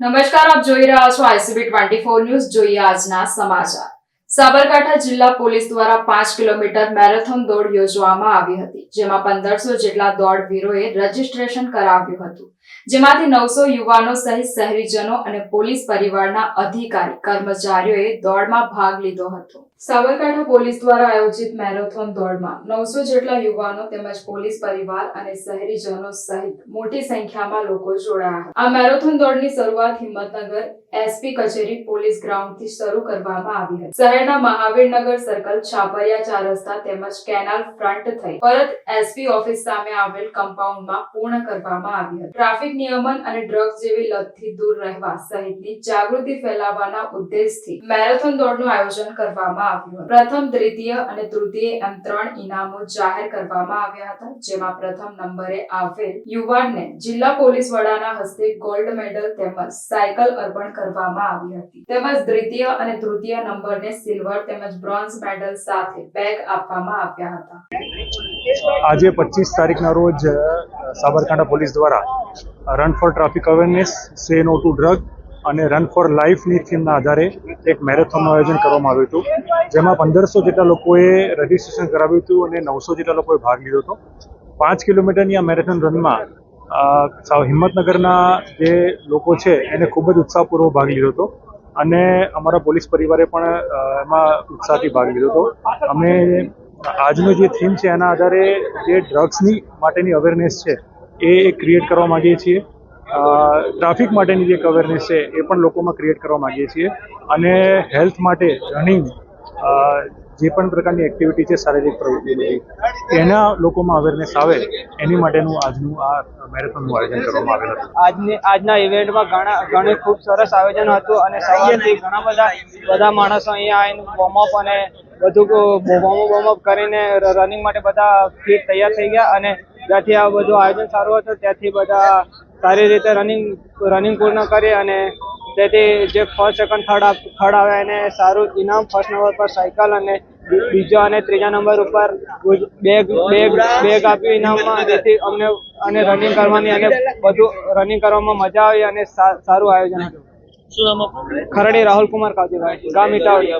નમસ્કાર, આપ જોઈ રહ્યા છો આઈસીબી ટ્વેન્ટી ફોર ન્યૂઝ. જોઈએ આજના સમાચાર. સાબરકાંઠા જિલ્લા પોલીસ દ્વારા પાંચ કિલોમીટર મેરેથોન દોડ યોજવામાં આવી હતી, જેમાં પંદરસો જેટલા દોડવીરોએ રજીસ્ટ્રેશન કરાવ્યું હતું. જેમાંથી નવસો યુવાનો સહિત શહેરીજનો અને પોલીસ પરિવારના અધિકારી કર્મચારીઓએ દોડમાં ભાગ લીધો હતો. સાબરકાંઠા પોલીસ દ્વારા આયોજિત મેરેથોન દોડમાં નવસો જેટલા યુવાનો તેમજ પોલીસ પરિવાર અને શહેરીજનો સહિત મોટી સંખ્યામાં લોકો જોડાયા હતા. આ મેરેથોન દોડની શરૂઆત હિંમતનગર એસપી કચેરી પોલીસ ગ્રાઉન્ડથી શરૂ કરવામાં આવી હતી. શહેરના મહાવીરનગર સર્કલ છાપરિયા ચાર રસ્તા તેમજ કેનાલ ફ્રન્ટ થઈ પરત એસપી ઓફિસ સામે આવેલ કમ્પાઉન્ડમાં પૂર્ણ કરવામાં આવી હતી. ટ્રાફિક નિયમન અને ડ્રગ્સ જેવી લતથી દૂર રહેવા સહિતની જાગૃતિ ફેલાવવાના ઉદ્દેશથી મેરેથોન દોડનું આયોજન કરવામાં આવ્યું પ્રથમ, દ્વિતીય અને તૃતીય એમ ત્રણ ઇનામો જાહેર કરવામાં આવ્યા હતા, જેમાં પ્રથમ નંબરે આવેલ યુવાનને જિલ્લા પોલીસ વડાના હસ્તે ગોલ્ડ મેડલ તેમજ સાયકલ અર્પણ કરવામાં આવી હતી. તેમજ દ્વિતીય અને તૃતીય નંબરને સિલ્વર તેમજ બ્રોન્ઝ મેડલ સાથે બેગ આપવામાં આવ્યા હતા. આજે પચીસ તારીખના રોજ સાબરકાંઠા પોલીસ દ્વારા run for traffic awareness say no to drug અને રન ફોર લાઈફની થીમના આધારે એક મેરેથોનનું આયોજન કરવામાં આવ્યું હતું. જેમાં પંદરસો જેટલા લોકોએ રજીસ્ટ્રેશન કરાવ્યું હતું અને નવસો જેટલા લોકોએ ભાગ લીધો હતો. પાંચ કિલોમીટરની આ મેરેથોન રનમાં સાવ હિંમતનગરના જે લોકો છે, એને ખૂબ જ ઉત્સાહપૂર્વક ભાગ લીધો હતો. અને અમારા પોલીસ પરિવારે પણ એમાં ઉત્સાહથી ભાગ લીધો હતો. અમે આજનો જે થીમ છે, એના આધારે જે ડ્રગ્સની માટેની અવેરનેસ છે એ ક્રિએટ કરવા માંગીએ છીએ. ટ્રાફિક માટેની જે અવેરનેસ છે, એ પણ લોકોમાં ક્રિએટ કરવા માંગીએ છીએ. અને હેલ્થ માટે રનિંગ જે પણ પ્રકારની એક્ટિવિટી છે, શારીરિક પ્રવૃત્તિ બધી એના લોકોમાં અવેરનેસ આવે, એની માટેનું આજનું આ મેરેથોનનું આયોજન કરવામાં આવેલ હતું. આજની, આજના ઇવેન્ટમાં ઘણા, ઘણી ખૂબ સરસ આયોજન હતું અને સવારથી ઘણા બધા બધા માણસો અહીંયા આવીને વોર્મઅપ અને બધું વોર્મઅપ વોર્મઅપ કરીને રનિંગ માટે બધા ફિટ તૈયાર થઈ ગયા અને જ્યાંથી આ બધું આયોજન સારું હતું ત્યાંથી બધા સારી રીતે રનિંગ રનિંગ પૂર્ણ કરી અને તેથી જે ફર્સ્ટ સેકન્ડ થર્ડ થર્ડ આવે એને સારું ઇનામ ફર્સ્ટ નંબર પર સાયકલ અને બીજો અને ત્રીજા નંબર ઉપર બેગ બેગ બેગ આપ્યું ઇનામમાં. જેથી અમને અને રનિંગ કરવાની અને બધું રનિંગ કરવામાં મજા આવી અને સારું આયોજન હતું. ખરડી રાહુલ કુમાર કાવજીભાઈ ગામ ઇટાવળી